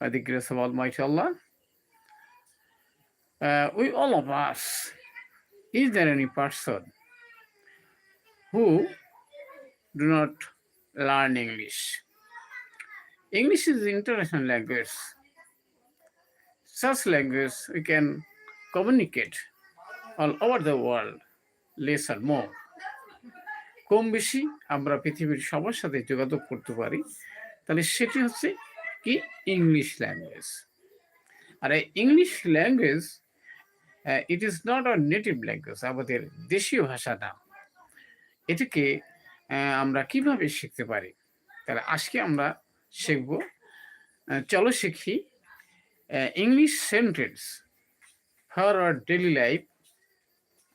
by the grace of Almighty Allah. Uh, we all of us, is there any person who do not learn English? English is international language. Such language we can communicate all over the world, less or more. কম বেশি আমরা পৃথিবীর সবার সাথে যোগাযোগ করতে পারি তাহলে সেটি হচ্ছে কি? ইংলিশ ল্যাঙ্গুয়েজ আর এই English language it is not a native language আমাদের দেশীয় ভাষা না। এটাকে আমরা কীভাবে শিখতে পারি? তাহলে আজকে আমরা শিখব চলো শিখি English sentence for our daily life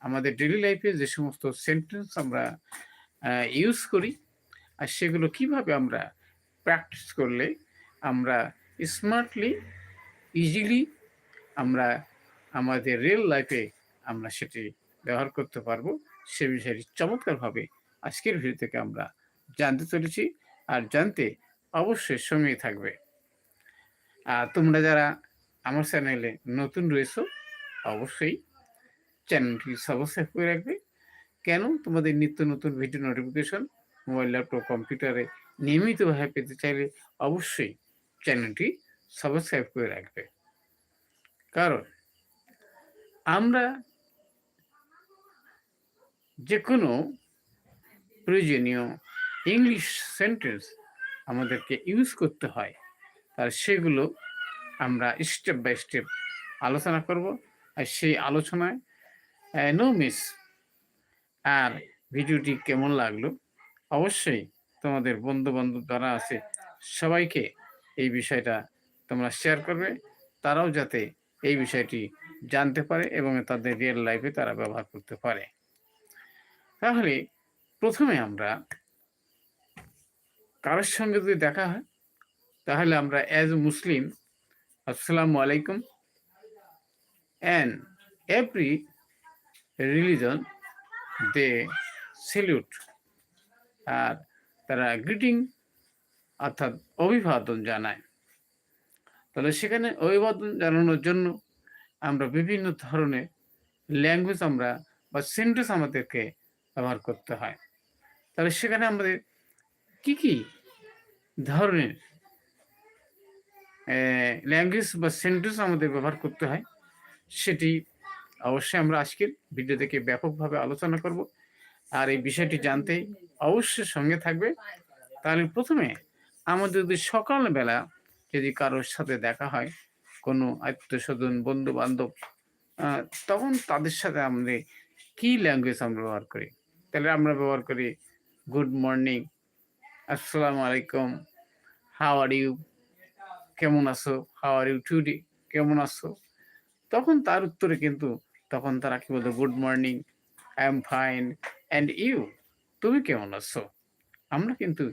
আমাদের ডেলি লাইফে যে সমস্ত সেন্টেন্স আমরা ইউজ করি, আর সেগুলো কীভাবে আমরা প্র্যাকটিস করলে আমরা স্মার্টলি ইজিলি আমরা আমাদের রিয়েল লাইফে আমরা সেটি ব্যবহার করতে পারব। সে বিষয়টি চমৎকারভাবে আজকের ভিডিও থেকে আমরা জানতে চলেছি আর জানতে অবশ্যই সঙ্গেই থাকবে। আর তোমরা যারা আমার চ্যানেলে নতুন রয়েছো, অবশ্যই চ্যানেলটি সাবস্ক্রাইব করে রাখবে। কেন? তোমাদের নিত্য নতুন ভিডিও নোটিফিকেশন মোবাইল ল্যাপটপ কম্পিউটারে নিয়মিতভাবে পেতে চাইলে অবশ্যই চ্যানেলটি সাবস্ক্রাইব করে রাখবে। কারণ আমরা যে কোনো প্রয়োজনীয় ইংলিশ সেন্টেন্স আমাদেরকে ইউজ করতে হয়, তার সেগুলো আমরা স্টেপ বাই স্টেপ আলোচনা করব। আর সেই আলোচনায় নো মিস আর ভিডিওটি কেমন লাগল? অবশ্যই তোমাদের বন্ধু বান্ধব যারা আছে, সবাইকে এই বিষয়টা তোমরা শেয়ার করবে। তারাও যাতে এই বিষয়টি জানতে পারে এবং তাদের রিয়েল লাইফে তারা ব্যবহার করতে পারে। তাহলে প্রথমে আমরা কারোর সঙ্গে যদি দেখা হয়, তাহলে আমরা অ্যাজ মুসলিম, আসসালামু আলাইকুম and every religion they salute আর তারা গ্রিটিং অর্থাৎ অভিবাদন জানায়। তাহলে সেখানে অভিবাদন জানানোর জন্য আমরা বিভিন্ন ধরনের ল্যাঙ্গুয়েজ আমরা বা সেন্টেন্স আমাদেরকে ব্যবহার করতে হয়। তাহলে সেখানে আমাদের কি কি ধরনের ল্যাঙ্গুয়েজ বা সেন্টেন্স আমাদের ব্যবহার করতে হয়, সেটি অবশ্যই আমরা আজকের ভিডিও থেকে ব্যাপকভাবে আলোচনা করব। আর এই বিষয়টি জানতে অবশ্যই সঙ্গে থাকবে। তাহলে প্রথমে আমাদের যদি সকালবেলা যদি কারোর সাথে দেখা হয়, কোনো আত্মীয় স্বজন বন্ধু বান্ধব তখন তাদের সাথে আমাদের কি ল্যাঙ্গুয়েজ আমরা ব্যবহার করি? তাহলে আমরা ব্যবহার করি গুড মর্নিং আসসালামু আলাইকুম হাও আর ইউ কেমন আছো? হাও আর ইউ টুডে কেমন আছো? তখন তার উত্তরে কিন্তু, তখন তারা কি বলতো good morning I am fine and you তুমি কেমন আছো? আমরা কিন্তু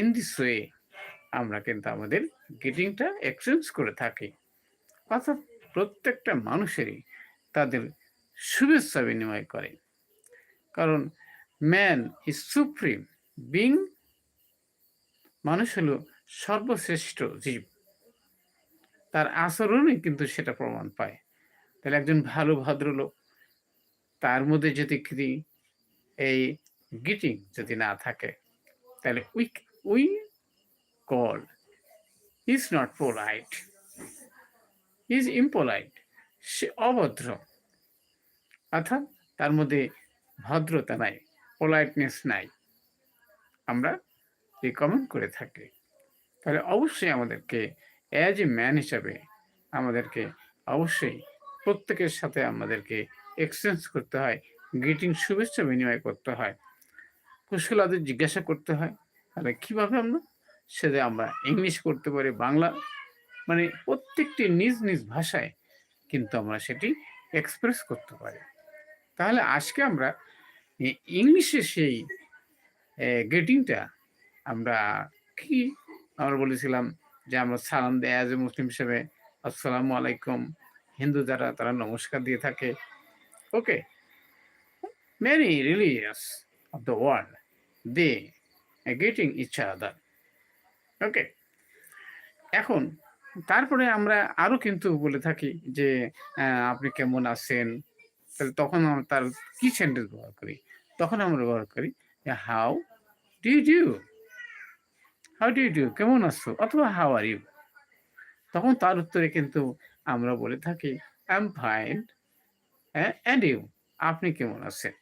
ইন দিস ওয়ে আমরা কিন্তু আমাদের গেটিংটা এক্সচেঞ্জ করে থাকি। অর্থাৎ প্রত্যেকটা মানুষেরই তাদের শুভেচ্ছা বিনিময় করে। কারণ ম্যান ইজ সুপ্রিম বিং মানুষ হলো সর্বশ্রেষ্ঠ জীব। তার আচরণে কিন্তু সেটা প্রমাণ পায়। তাহলে একজন ভালো ভদ্রলোক, তার মধ্যে যদি এই গিটিং যদি না থাকে, তাহলে we we call is not polite is impolite সে অভদ্র। অর্থাৎ তার মধ্যে ভদ্রতা নাই পোলাইটনেস নাই। আমরা রিকমেন্ড করে থাকি। তাহলে অবশ্যই আমাদেরকে অ্যাজ এ ম্যান হিসাবে আমাদেরকে অবশ্যই প্রত্যেকের সাথে আমাদেরকে এক্সচেঞ্জ করতে হয় গ্রিটিং শুভেচ্ছা বিনিময় করতে হয়। কুশল আদের জিজ্ঞাসা করতে হয়, তাহলে কীভাবে আমরা সেটা আমরা ইংলিশ করতে পারি, বাংলা মানে প্রত্যেকটি নিজ নিজ ভাষায় কিন্তু আমরা সেটি এক্সপ্রেস করতে পারি। তাহলে আজকে আমরা ইংলিশে সেই গ্রিটিংটা আমরা কি, আমরা বলেছিলাম যে আমরা সালাম দেয় অ্যাজ এ মুসলিম হিসেবে, আসসালামু আলাইকুম। হিন্দু যারা, তারা নমস্কার দিয়ে থাকে। Okay many religious of the world they getting each other okay এখন তারপরে আমরা আরও কিন্তু বলে থাকি যে আপনি কেমন আছেন? তাহলে তখন আমরা তার কি সেন্টেন্স ব্যবহার করি? তখন আমরা ব্যবহার করি how do do how do do কেমন আছো? অথবা হাউ আর ইউ তখন তার উত্তরে কিন্তু আমরা বলে থাকি আই ফাইন অ্যান্ড ইউ আপনি কেমন আছেন?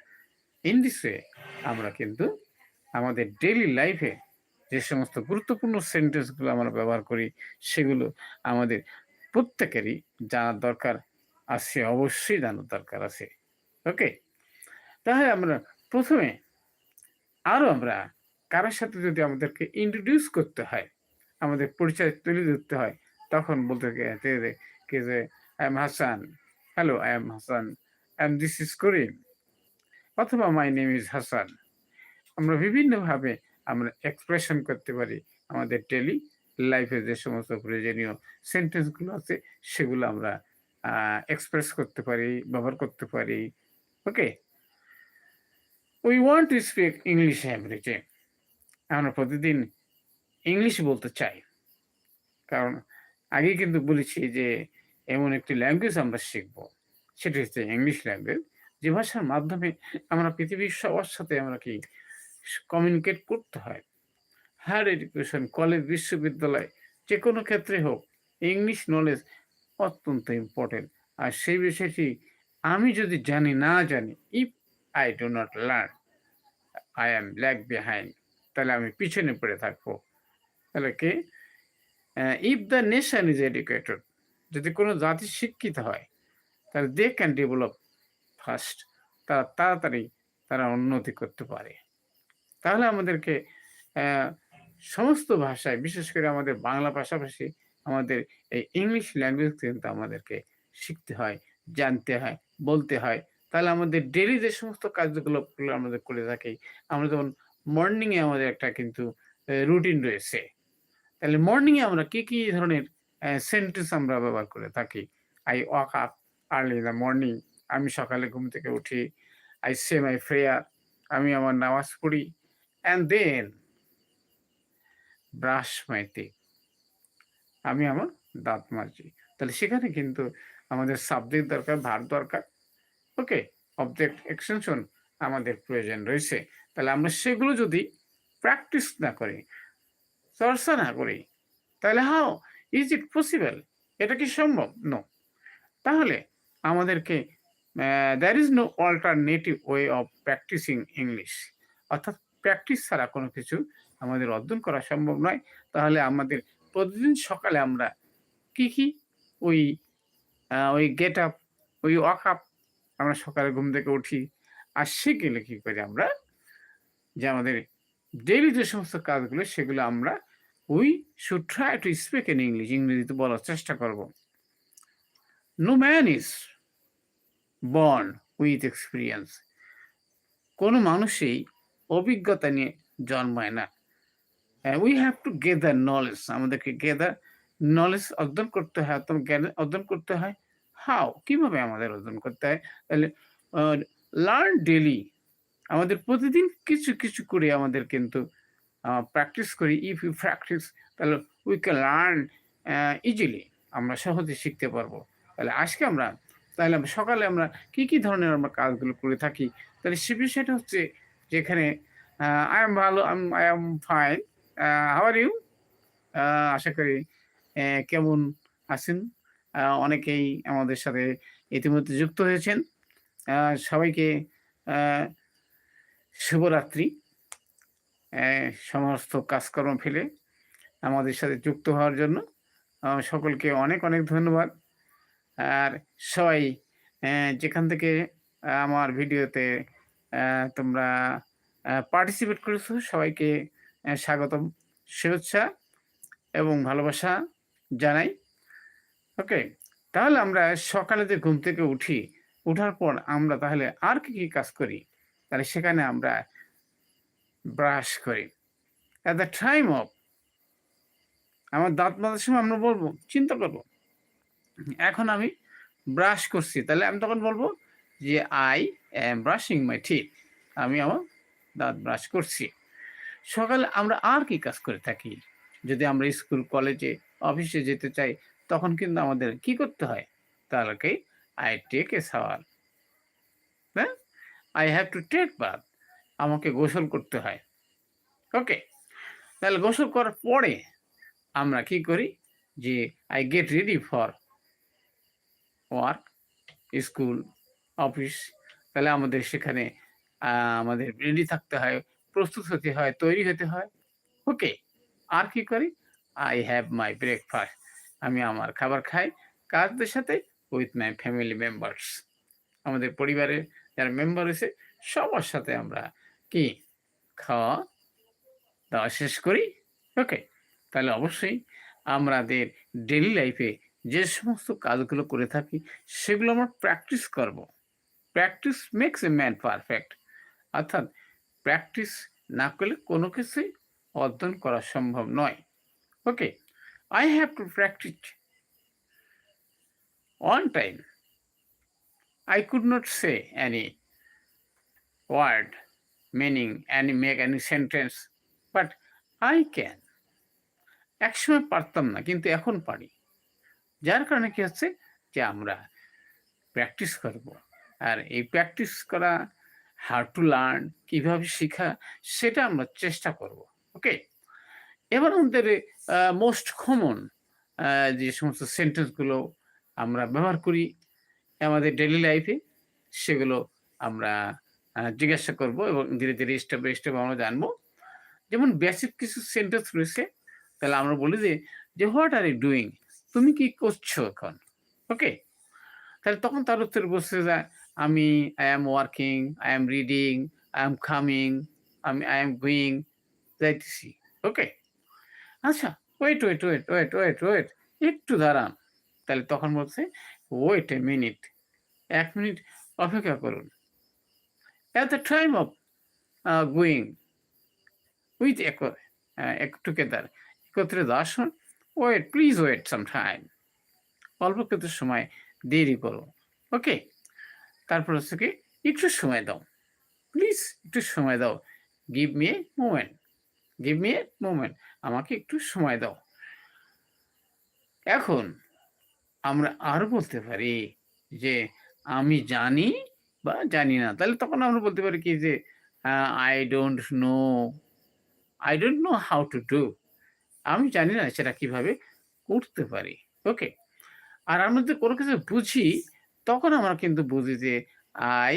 ইন দিস আমরা কিন্তু আমাদের ডেইলি লাইফে যে সমস্ত গুরুত্বপূর্ণ সেন্টেন্সগুলো আমরা ব্যবহার করি, সেগুলো আমাদের প্রত্যেকেরই জানার দরকার আছে, অবশ্যই জানার দরকার আছে। ওকে তাহলে আমরা প্রথমে আরও আমরা কারোর সাথে যদি আমাদেরকে ইন্ট্রোডিউস করতে হয়, আমাদের পরিচয় তুলে ধরতে হয়, তখন বলতে গে- তে- কে যে I am Hasan hello I am Hasan I am this is Karim অথবা মাই নেম ইজ হাসান আমরা বিভিন্নভাবে আমরা এক্সপ্রেশন করতে পারি আমাদের ডেলি লাইফে যে সমস্ত প্রয়োজনীয় সেন্টেন্সগুলো আছে, সেগুলো আমরা এক্সপ্রেস করতে পারি, ব্যবহার করতে পারি। Okay we want to speak English everyday আমরা প্রতিদিন ইংলিশ বলতে চাই। কারণ আগে কিন্তু বলেছি যে, এমন একটি ল্যাঙ্গুয়েজ আমরা শিখব। সেটি হচ্ছে ইংলিশ ল্যাঙ্গুয়েজ যে ভাষার মাধ্যমে আমরা পৃথিবীর সবার সাথে আমরা কি কমিউনিকেট করতে হয়। হায়ার এডুকেশন কলেজ বিশ্ববিদ্যালয় যে কোনো ক্ষেত্রে হোক ইংলিশ নলেজ অত্যন্ত ইম্পর্টেন্ট আর সেই বিষয়টি আমি যদি জানি, না জানি if I do not learn I am lack behind তাহলে আমি পিছনে পড়ে থাকব। তাহলে কি? If the nation is educated যদি কোনো জাতি শিক্ষিত হয়, তাহলে দে ক্যান ডেভেলপ ফার্স্ট তারা তাড়াতাড়ি তারা উন্নতি করতে পারে। তাহলে আমাদেরকে সমস্ত ভাষায়, বিশেষ করে আমাদের বাংলা পাশাপাশি আমাদের এই ইংলিশ ল্যাঙ্গুয়েজ কিন্তু আমাদেরকে শিখতে হয়, জানতে হয়, বলতে হয়। তাহলে আমাদের ডেলি যে সমস্ত কাজগুলো আমাদের করে থাকি, আমরা যেমন মর্নিংয়ে আমাদের একটা কিন্তু রুটিন রয়েছে। তাহলে মর্নিংয়ে আমরা কি কি ধরনের সেন্টেন্স আমরা ব্যবহার করে থাকি? I walk up early the morning আমি সকালে ঘুম থেকে উঠি আই সে মাই প্রেয়ার আমি আমার নামাজ পড়ি অ্যান্ড দেন ব্রাশ মাই আমি আমার দাঁত মাজি তাহলে সেখানে কিন্তু আমাদের সাবজেক্ট দরকার ভার দরকার। ওকে অবজেক্ট এক্সটেনশন আমাদের প্রয়োজন রয়েছে। তাহলে আমরা সেগুলো যদি প্র্যাকটিস না করি, চর্চা না করি, তাহলে হাও ইজ ইট পসিবল এটা কি সম্ভব? নো তাহলে আমাদেরকে there is no alternative way of practicing English অর্থাৎ প্র্যাকটিস ছাড়া কোনো কিছু আমাদের অর্জন করা সম্ভব নয়। তাহলে আমাদের প্রতিদিন সকালে আমরা কি কি? ওই ওই গেট আপ ওই ওয়াক আপ আমরা সকালে ঘুম থেকে উঠি আর সে গেলে কি করি আমরা? যে আমাদের ডেইলি যে সমস্ত কাজগুলো সেগুলো আমরা we should try to speak in English ইংরেজিতে বলার চেষ্টা করব। No man is born with experience কোনো মানুষই অভিজ্ঞতা নিয়ে জন্মায় না। We have to gather knowledge আমাদেরকে গেদার নলেজ অর্জন করতে হয় অর্জন জ্ঞান অর্জন করতে হয়। হাও কীভাবে আমাদের অর্জন করতে হয়? তাহলে লার্ন ডেলি আমাদের প্রতিদিন কিছু কিছু করে আমাদের কিন্তু প্র্যাকটিস করি। ইফ ইউ প্র্যাকটিস তাহলে উই ক্যান লার্ন ইজিলি আমরা সহজে শিখতে পারব। তাহলে আজকে আমরা, তাহলে সকালে আমরা কি কি ধরনের আমরা কাজগুলো করে থাকি? তাহলে সে বিষয়টা হচ্ছে যেখানে আই এম ভালো I am fine how are you আশা করি কেমন আছেন? অনেকেই আমাদের সাথে ইতিমধ্যে যুক্ত হয়েছেন। সবাইকে শুভরাত্রি। সমস্ত কাজকর্ম ফেলে আমাদের সাথে যুক্ত হওয়ার জন্য সকলকে অনেক অনেক ধন্যবাদ। আর সবাই যেখান থেকে আমার ভিডিওতে তোমরা পার্টিসিপেট করেছ। সবাইকে স্বাগতম, শুভেচ্ছা এবং ভালোবাসা জানাই। ওকে তাহলে আমরা সকালে যে ঘুম থেকে উঠি, উঠার পর আমরা তাহলে আর কি কি কাজ করি? তাহলে সেখানে আমরা ব্রাশ করি। অ্যাট দ্য টাইম অফ আমার দাঁত মাজার সময় আমরা বলব, চিন্তা করব। এখন আমি ব্রাশ করছি। তাহলে আমি তখন বলব যে আই এম ব্রাশিং মাই ঠিক আমি আমার দাঁত ব্রাশ করছি। সকালে আমরা আর কি কাজ করে থাকি? যদি আমরা স্কুল, কলেজে, অফিসে যেতে চাই, তখন কিন্তু আমাদের কি করতে হয়? তাহলে আই টেক এ সাওয়ার হ্যাঁ? I have to take bath আমাকে গোসল করতে হয়। ওকে তাহলে গোসল করার পরে আমরা কি করি? যে I get ready for work school office তাহলে আমাদের সেখানে আমাদের রেডি থাকতে হয়, প্রস্তুত হতে হয়, তৈরি হতে হয়। ওকে আর কি করি? আই হ্যাভ মাই ব্রেকফাস্ট আমি আমার খাবার খাই, কাজদের সাথে উইথ মাই ফ্যামিলি মেম্বার্স আমাদের পরিবারের যারা মেম্বার রয়েছে, সবার সাথে আমরা কি? খাওয়া দাওয়া শেষ করি। ওকে তাহলে অবশ্যই আমাদের ডেলি লাইফে যে সমস্ত কাজগুলো করে থাকি, সেগুলো আমরা প্র্যাকটিস করব। Practice makes a man perfect অর্থাৎ প্র্যাকটিস না করলে কোনো কিছুই অর্জন করা সম্ভব নয়। Okay I have to practice on time I could not say any word meaning any make any sentence, but I can. একসময় পারতাম না কিন্তু এখন পারি। যার কারণে কি হচ্ছে যে আমরা প্র্যাকটিস করব। আর এই প্র্যাকটিস করা হাউ টু লার্ন কীভাবে শেখা, সেটা আমরা চেষ্টা করব ওকে এবার আমাদের মোস্ট কমন যে সমস্ত সেন্টেন্সগুলো আমরা ব্যবহার করি আমাদের ডেলি লাইফে সেগুলো আমরা জিজ্ঞাসা করব এবং ধীরে ধীরে স্টেপ বাই স্টেপ আমরা জানব। যেমন বেসিক কিছু সেন্টেন্স রয়েছে, তাহলে আমরা বলি যে যে হোয়াট আর ইউ ডুইং তুমি কি করছ এখন? ওকে তাহলে তখন তার উত্তর বসে যায় আমি I am working I am reading I am coming আমি আই এম গোয়িং যাইতেছি। ওকে আচ্ছা wait wait wait wait wait wait একটু দাঁড়ান। তাহলে তখন বলছে ওয়েট এ মিনিট এক মিনিট অপেক্ষা করুন। At the time of going with এক টুগেদার একত্রে দর্শন wait please wait some time অল্প কিছু সময়, দেরি করো ওকে তারপর হচ্ছে কি, একটু সময় দাও। প্লিজ একটু সময় দাও। Give me a moment give me a moment আমাকে একটু সময় দাও। এখন আমরা আরও বলতে পারি যে, আমি জানি বা জানি না। তাহলে তখন আমরা বলতে পারি কি যে I don't know I don't know how to do আমি জানি না সেটা কীভাবে করতে পারি। ওকে আর আমরা যদি কোনো কিছু বুঝি তখন আমরা কিন্তু বুঝি যে I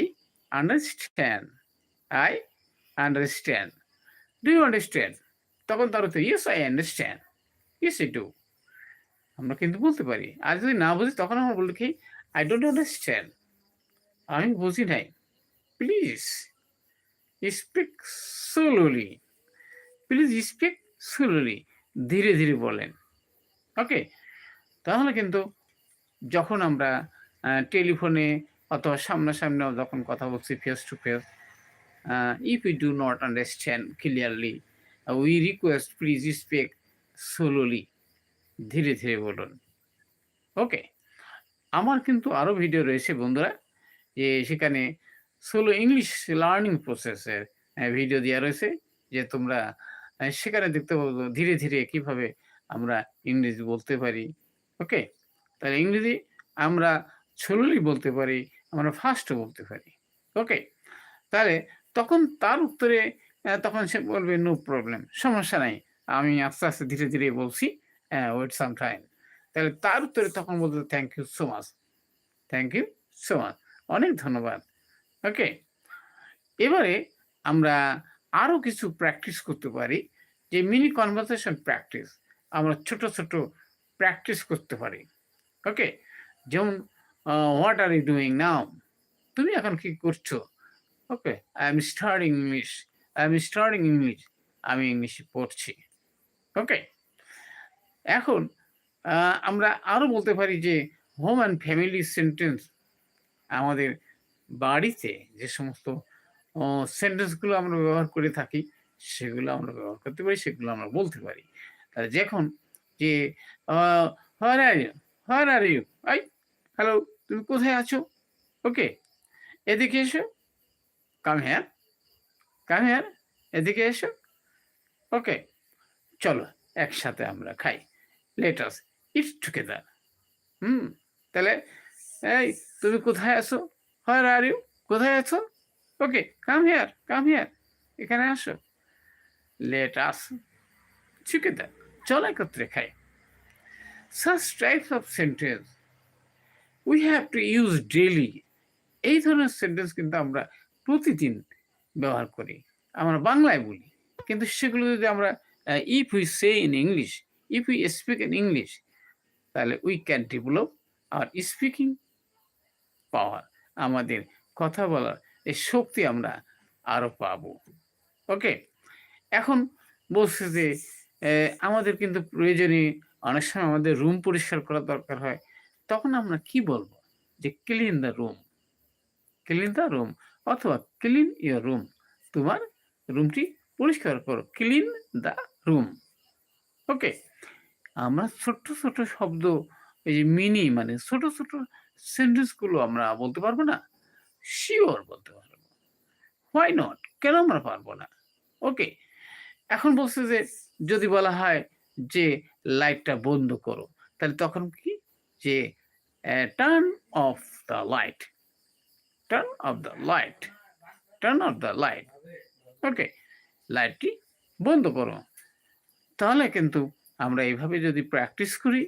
understand I understand do you understand তখন তার হচ্ছে yes I understand yes I do আমরা কিন্তু বলতে পারি। আর যদি না বুঝি, তখন আমরা বলি কি আই ডোন্ট আন্ডারস্ট্যান্ড আমি বুঝি নাই। Please speak slowly please speak slowly ধীরে ধীরে বলেন। ওকে তাহলে কিন্তু যখন আমরা টেলিফোনে অথবা সামনাসামনি যখন কথা বলছি face to face if you do not understand clearly we request please speak slowly ধীরে ধীরে বলুন। ওকে আমার কিন্তু আরও ভিডিও রয়েছে বন্ধুরা, যে সেখানে সোলো ইংলিশ লার্নিং প্রসেসের ভিডিও দেওয়া রয়েছে, যে তোমরা সেখানে দেখতে পাবো ধীরে ধীরে কীভাবে আমরা ইংরেজি বলতে পারি। ওকে তাহলে ইংরেজি আমরা স্লোলি বলতে পারি, আমরা ফাস্টও বলতে পারি। ওকে তাহলে তখন তার উত্তরে তখন সে বলবে নো প্রবলেম সমস্যা নাই, আমি আস্তে আস্তে ধীরে ধীরে বলছি ওয়েট সাম টাইম তাহলে তার উত্তরে তখন বলতে thank you so much thank you so much অনেক ধন্যবাদ। ওকে এবারে আমরা আরও কিছু প্র্যাকটিস করতে পারি, যে মিনি কনভারসেশন প্র্যাকটিস আমরা ছোট ছোট প্র্যাকটিস করতে পারি। ওকে যেমন what are you doing now তুমি এখন কি করছ? Okay I am starting English I am starting English আমি ইংলিশে পড়ছি। ওকে এখন আহ, আমরা আরও বলতে পারি যে হোম অ্যান্ড ফ্যামিলি সেন্টেন্স আমাদের বাড়িতে যে সমস্ত সেন্টেন্সগুলো আমরা ব্যবহার করে থাকি সেগুলো আমরা ব্যবহার করতে পারি সেগুলো আমরা বলতে পারি। তাহলে যখন যে where are you where are you I hello তুমি কোথায় আছো? ওকে, এদিকে এসো। কাম হ্যার কাম হ্যার এদিকে এসো। ওকে, চলো, একসাথে আমরা খাই। লেট আস ইট টুগেদার হুম, তাহলে, এই, তুমি কোথায় আছো? হার আর ইউ কোথায় আছো? ওকে কাম হিয়ার কাম হিয়ার এখানে আসো। লেট আস টুগেদার চলো একত্রে খাই। Such types of sentence we have to use daily. এই ধরনের সেন্টেন্স কিন্তু আমরা প্রতিদিন ব্যবহার করি। আমরা বাংলায় বলি। কিন্তু সেগুলো যদি আমরা if we say in English if we speak in English তাহলে we can develop our speaking power আমাদের কথা বলার এই শক্তি আমরা আরও পাবো। ওকে এখন বলছে যে আমাদের কিন্তু প্রয়োজনে অনেক সময় আমাদের রুম পরিষ্কার করা দরকার হয়। তখন আমরা কি বলব? যে clean the room clean the room অথবা ক্লিন ইয়োর রুম তোমার রুমটি পরিষ্কার করো ক্লিন দ্য রুম ওকে আমরা ছোট্ট ছোট শব্দ, এই যে মিনি মানে ছোট ছোট সেন্টেন্সগুলো আমরা বলতে পারব না? শিওর বলতে পারব। হোয়াই নট কেন আমরা পারব না? ওকে এখন বলছে যে, যদি বলা হয় যে লাইটটা বন্ধ করো, তাহলে তখন কি যে turn off the light turn off the light turn off the light okay লাইটটি বন্ধ করো। তাহলে কিন্তু আমরা এইভাবে যদি প্র্যাকটিস করি,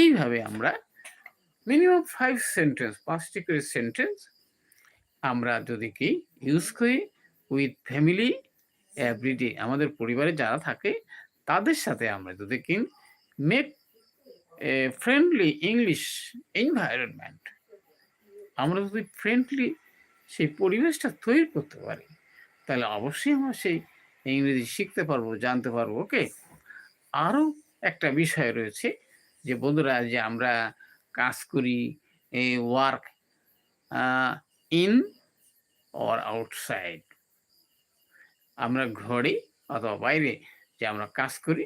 এইভাবে আমরা মিনিমাম ফাইভ সেন্টেন্স পাঁচটি করে সেন্টেন্স আমরা যদি কি ইউজ করি উইথ ফ্যামিলি এভরিডে আমাদের পরিবারে যারা থাকে, তাদের সাথে আমরা যদি কি make a friendly English environment আমরা যদি ফ্রেন্ডলি সেই পরিবেশটা তৈরি করতে পারি, তাহলে অবশ্যই আমরা সেই ইংরেজি শিখতে পারব, জানতে পারব ওকে আরও একটা বিষয় রয়েছে যে বন্ধুরা, যে আমরা কাজ করি ওয়ার্ক ইন অর আউটসাইড আমরা ঘরে অথবা বাইরে যে আমরা কাজ করি,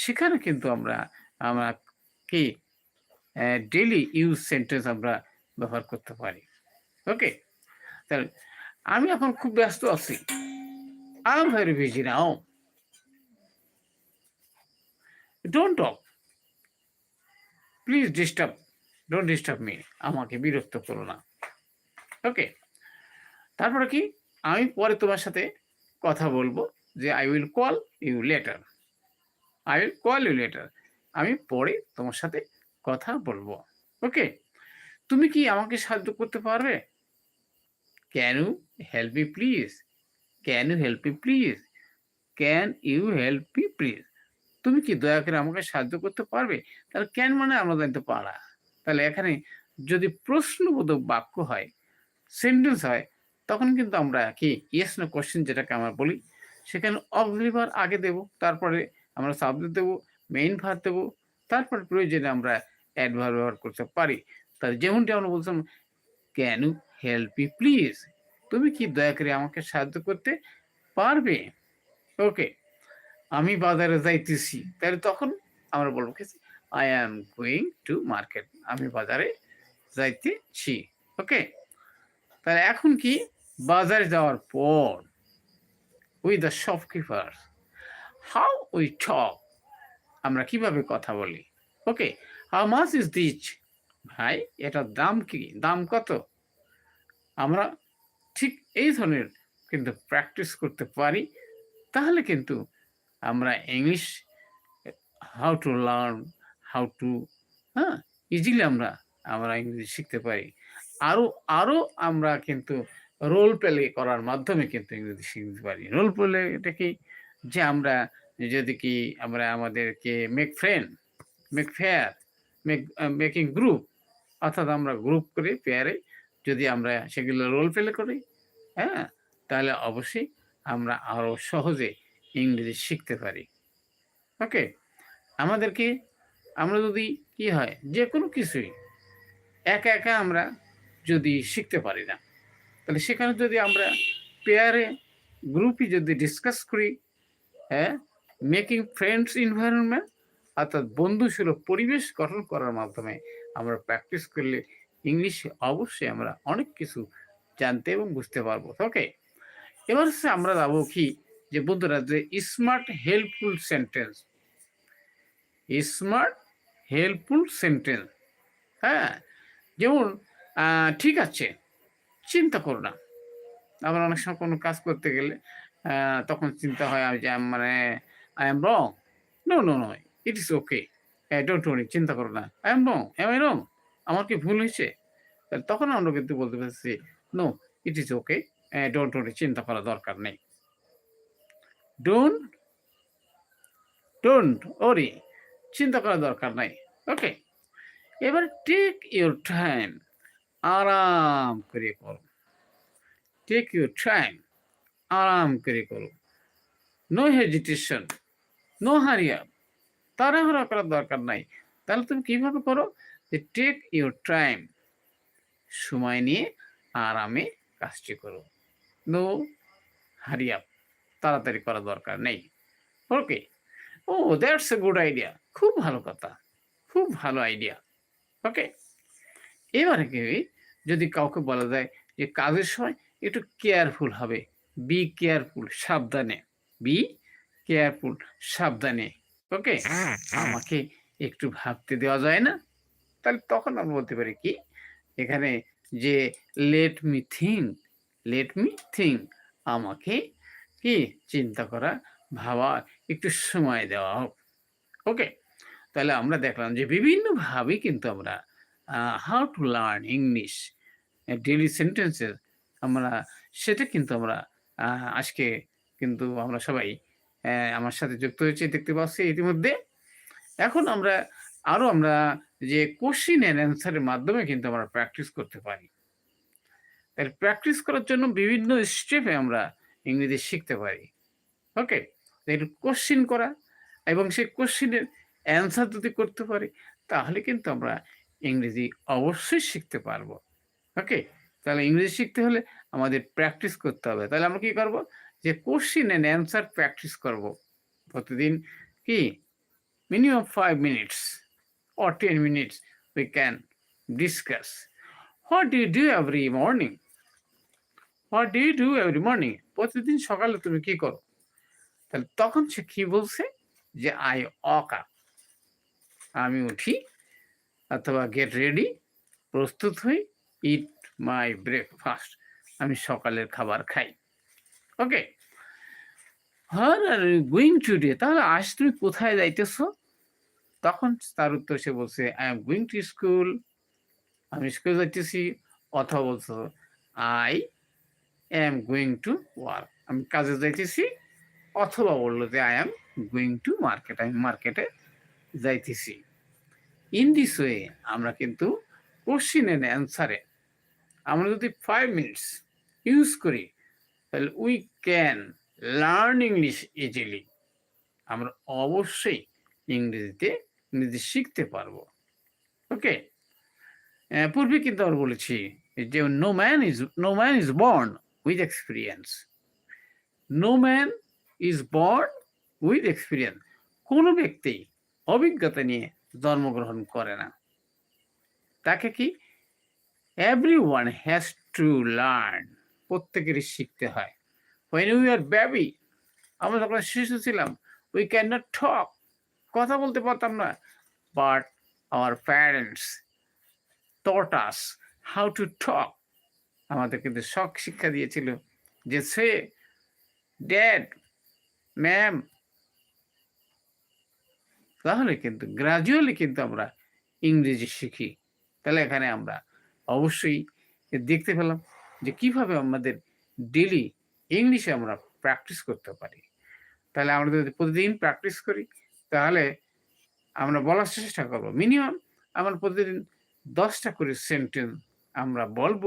সেখানে কিন্তু আমরা আমরা কি? ডেলি ইউজ সেন্টেন্স আমরা ব্যবহার করতে পারি। ওকে তাহলে আমি এখন খুব ব্যস্ত আছি। I am very busy now don't talk please disturb don't disturb me আমাকে বিরক্ত করো না। ওকে তারপরে কি? আমি পরে তোমার সাথে কথা বলব যে I will call you later I will call you later আমি পরে তোমার সাথে কথা বলব। ওকে তুমি কি আমাকে সাহায্য করতে পারবে? Can you help me please can you help me please can you help me please তুমি কি দয়া করে আমাকে সাহায্য করতে পারবে? তাহলে ক্যান মানে আমরা জানতে পারা। তাহলে এখানে যদি প্রশ্নবোধক বাক্য হয় সেন্টেন্স হয়, তখন কিন্তু আমরা কি ইয়েস নো কোশ্চেন যেটাকে আমরা বলি, সেখানে অবলিভার আগে দেব, তারপরে আমরা সাবজেক্ট দেবো মেইন ভার দেবো, তারপর প্রয়োজনে আমরা অ্যাডভার ব্যবহার করতে পারি। তাহলে যেমনটি আমরা বলছিলাম can you help me please তুমি কি দয়া করে আমাকে সাহায্য করতে পারবে? ওকে আমি বাজারে যাইতেছি। তাহলে তখন আমরা বলব I am going to market আমি বাজারে যাইতেছি। ওকে তাহলে এখন কি? বাজারে যাওয়ার পর with the shopkeeper how we talk আমরা কীভাবে কথা বলি? ওকে হাউ মাছ ইজ দিচ ভাই, এটার দাম কি? দাম কত? আমরা ঠিক এই ধরনের কিন্তু প্র্যাকটিস করতে পারি। তাহলে কিন্তু আমরা English how to learn how to হ্যাঁ ইজিলি আমরা আমরা ইংরেজি শিখতে পারি। আরও আরও আমরা কিন্তু রোল প্লে করার মাধ্যমে কিন্তু ইংরেজি শিখতে পারি। রোল প্লে এটা কি? যে আমরা যদি কি আমরা আমাদেরকে make friend make fair make making group অর্থাৎ আমরা গ্রুপ করে পেয়ারে যদি আমরা সেগুলো রোল প্লে করি হ্যাঁ তাহলে অবশ্যই আমরা আরও সহজে ইংরেজি শিখতে পারি। ওকে আমাদেরকে, আমরা যদি কি হয় যে কোনো কিছুই, একা একা আমরা যদি শিখতে পারি না, তাহলে সেখানে যদি আমরা পেয়ারে গ্রুপই যদি ডিসকাস করি হ্যাঁ মেকিং ফ্রেন্ডস এনভায়রনমেন্ট অর্থাৎ বন্ধুসুলভ পরিবেশ গঠন করার মাধ্যমে আমরা প্র্যাকটিস করলে ইংলিশে অবশ্যই আমরা অনেক কিছু জানতে এবং বুঝতে পারব। ওকে এবার আমরা যাব কি যে বন্ধুরা, যে smart helpful sentence smart helpful sentence হ্যাঁ? যেমন ঠিক আছে, চিন্তা করো না। আবার অনেক সময় কোনো কাজ করতে গেলে তখন চিন্তা হয় আমি যে মানে I am wrong no no no it is okay don't worry চিন্তা করো না. I am wrong am I wrong আমার কি ভুল হয়েছে? তখন আমরা কিন্তু বলতে পারছি no it is okay don't worry চিন্তা করা দরকার নেই. ডোন্ট ডোন্ট ওরি চিন্তা করা দরকার নাই। ওকে এবার টেক ইউর টাইম আরাম করে করো। টেক ইউর টাইম আরাম করে করো। No hesitation no hurry. তাড়াহুড়া করার দরকার নাই। তাহলে তুমি কীভাবে করো? যে টেক ইউর টাইম সময় নিয়ে আরামে কাজটি করো। নো হারিয়া তাড়াতাড়ি করা দরকার নেই। Okay oh that's a good idea খুব ভালো কথা। খুব ভালো আইডিয়া ওকে এবারে কি যদি কাউকে বলা যায় যে কাজের সময় একটু কেয়ারফুল হবে। বি কেয়ারফুল সাবধানে। বি কেয়ারফুল সাবধানে ওকে আমাকে একটু ভাবতে দেওয়া যায় না? তাহলে তখন আমরা বলতে পারি কি এখানে যে let me think let me think আমাকে কি চিন্তা করা ভাবা একটু সময় দেওয়া হোক ওকে তাহলে আমরা দেখলাম যে বিভিন্নভাবে কিন্তু আমরা how to learn English daily sentences আমরা সেটা কিন্তু আমরা আজকে কিন্তু আমরা সবাই আমার সাথে যুক্ত হয়েছে, দেখতে পাচ্ছি ইতিমধ্যে। এখন আমরা, আরও আমরা যে কোশ্চিন অ্যান্ড অ্যান্সারের মাধ্যমে কিন্তু আমরা প্র্যাকটিস করতে পারি। তাহলে প্র্যাকটিস করার জন্য বিভিন্ন স্টেপে আমরা ইংরেজি শিখতে পারি। ওকে একটু কোশ্চিন করা এবং সেই কোশ্চিনের অ্যান্সার যদি করতে পারি, তাহলে কিন্তু আমরা ইংরেজি অবশ্যই শিখতে পারব। ওকে তাহলে ইংরেজি শিখতে হলে আমাদের প্র্যাকটিস করতে হবে। তাহলে আমরা কি করব? যে কোশ্চিন অ্যান্ড অ্যান্সার প্র্যাকটিস করব। প্রতিদিন কি? Minimum five minutes or 10 minutes we can discuss. What do you do every morning? What do you do every morning? প্রতিদিন সকালে তুমি কি করো? তাহলে তখন সে কি বলছে? যে আই অকা আমি উঠি অথবা গেট রেডি প্রস্তুত হই ইট মাই ব্রেকফাস্ট আমি সকালের খাবার খাই। ওকে হার আর গোয়িং টুডে তাহলে আজ তুমি কোথায় যাইতেছো? তখন তার উত্তর সে বলছে I am going to school আমি স্কুল যাইতেছি, অথবা বলছো I am going to work আমি কাজে যাইতেছি, অথবা বলল যে I am going to market আমি মার্কেটে যাইতেছি। ইন দিস ওয়ে আমরা কিন্তু কোশ্চিন অ্যান্সারে আমরা যদি ফাইভ মিনিটস ইউজ করি তাহলে we can learn English easily আমরা অবশ্যই ইংরেজিতে ইংরেজি শিখতে পারব। ওকে পূর্বে কিন্তু আমরা বলেছি যে no man is no man is born with experience no man is born with experience কোনো ব্যক্তি অভিজ্ঞতা নিয়ে জন্মগ্রহণ করে না। তাকে কি? Every one has to learn প্রত্যেকেরই শিখতে হয়। ওয়েন উই আর ব্যাবি আমরা যখন শিশু ছিলাম উই ক্যান নট টক কথা বলতে পারতাম না। But our parents us how to talk আমাদের কিন্তু শখ শিক্ষা দিয়েছিল যে সে ড্যাড ম্যাম তাহলে কিন্তু গ্রাজুয়ালি কিন্তু আমরা ইংরেজি শিখি। তাহলে এখানে আমরা অবশ্যই দেখতে পেলাম। যে কীভাবে আমাদের ডেলি ইংলিশে আমরা প্র্যাকটিস করতে পারি। তাহলে আমরা যদি প্রতিদিন প্র্যাকটিস করি, তাহলে আমরা বলার চেষ্টা করব। মিনিমাম আমরা প্রতিদিন দশটা করে সেন্টেন্স আমরা বলব,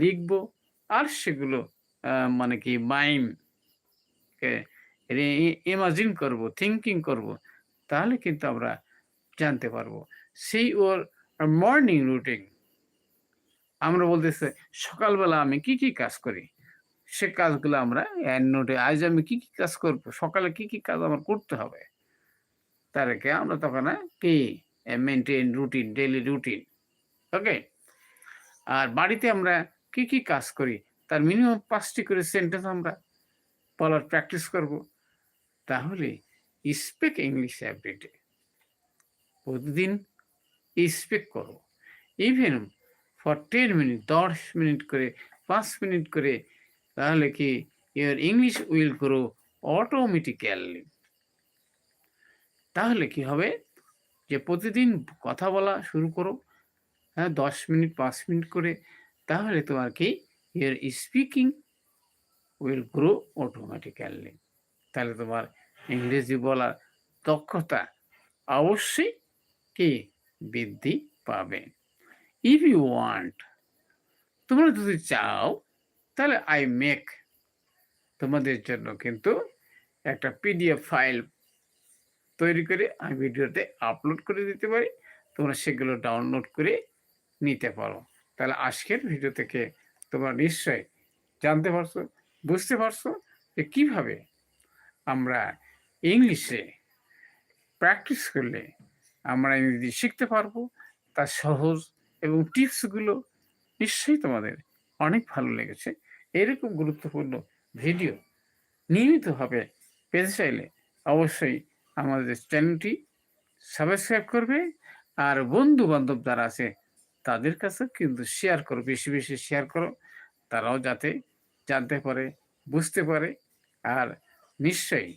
লিখব, আর সেগুলো মানে কি মাইম ইমাজিন করব থিঙ্কিং করব, তাহলে কিন্তু আমরা জানতে পারব। সেই ওর মর্নিং রুটিন আমরা বলতেছে সকালবেলা আমি কি কি কাজ করি? সে কাজগুলো আমরা নোটে আজ আমি কি কি কাজ করব? সকালে কি কি কাজ আমার করতে হবে? তাদেরকে আমরা তখন আহ, কি? Maintain routine daily routine okay আর বাড়িতে আমরা কি কি কাজ করি? তার মিনিমাম পাঁচটি করে সেন্টেন্স আমরা বলার প্র্যাকটিস করব। তাহলে স্পিক ইংলিশ এভরিডে প্রতিদিন স্পিক করো। ইভেন ফর টেন মিনিট দশ মিনিট করে, পাঁচ মিনিট করে, তাহলে কি your English will grow automatically তাহলে কি হবে? যে প্রতিদিন কথা বলা শুরু করো হ্যাঁ দশ মিনিট পাঁচ মিনিট করে, তাহলে তোমার কি your speaking will grow automatically তাহলে তোমার ইংরেজি বলার দক্ষতা অবশ্যই কি? বৃদ্ধি পাবে। ইফ ইউ ওয়ান্ট তোমরা যদি চাও, তাহলে আই মেক তোমাদের জন্য কিন্তু একটা পিডিএফ ফাইল তৈরি করে আমি ভিডিওতে আপলোড করে দিতে পারি। তোমরা সেগুলো ডাউনলোড করে নিতে পারো। তাহলে আজকের ভিডিও থেকে তোমরা নিশ্চয় জানতে পারছ, বুঝতে পারছ যে কীভাবে আমরা ইংলিশে প্র্যাকটিস করলে আমরা ইংরেজি শিখতে পারব। তার সহজ এবং টিপসগুলো নিশ্চয়ই তোমাদের অনেক ভালো লেগেছে। এরকম গুরুত্বপূর্ণ ভিডিও নিয়মিতভাবে পেতে চাইলে অবশ্যই আমাদের চ্যানেলটি সাবস্ক্রাইব করবে আর বন্ধু বান্ধব যারা আছে, তাদের কাছে কিন্তু শেয়ার করো, বেশি বেশি শেয়ার করো। তারাও যাতে জানতে পারে, বুঝতে পারে। আর নিশ্চয়ই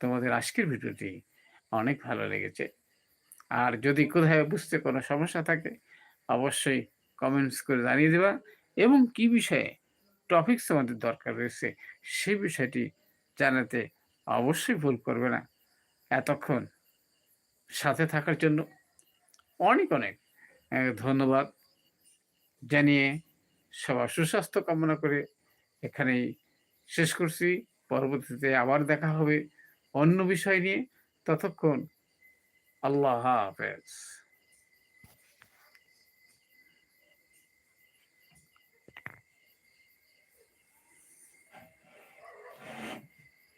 তোমাদের আজকের ভিডিওটি অনেক ভালো লেগেছে। আর যদি কোথায় বুঝতে কোনো সমস্যা থাকে অবশ্যই কমেন্টস করে জানিয়ে দেবা। এবং কি বিষয়ে টপিকস আমাদের দরকার রয়েছে সেই বিষয়টি জানাতে অবশ্যই ভুল করবে না। এতক্ষণ সাথে থাকার জন্য অনেক অনেক ধন্যবাদ। জানিয়ে সবার সুস্বাস্থ্য কামনা করে এখানেই শেষ করছি। পরবর্তীতে আবার দেখা হবে অন্য বিষয় নিয়ে। ততক্ষণ আল্লাহ হাফেজ।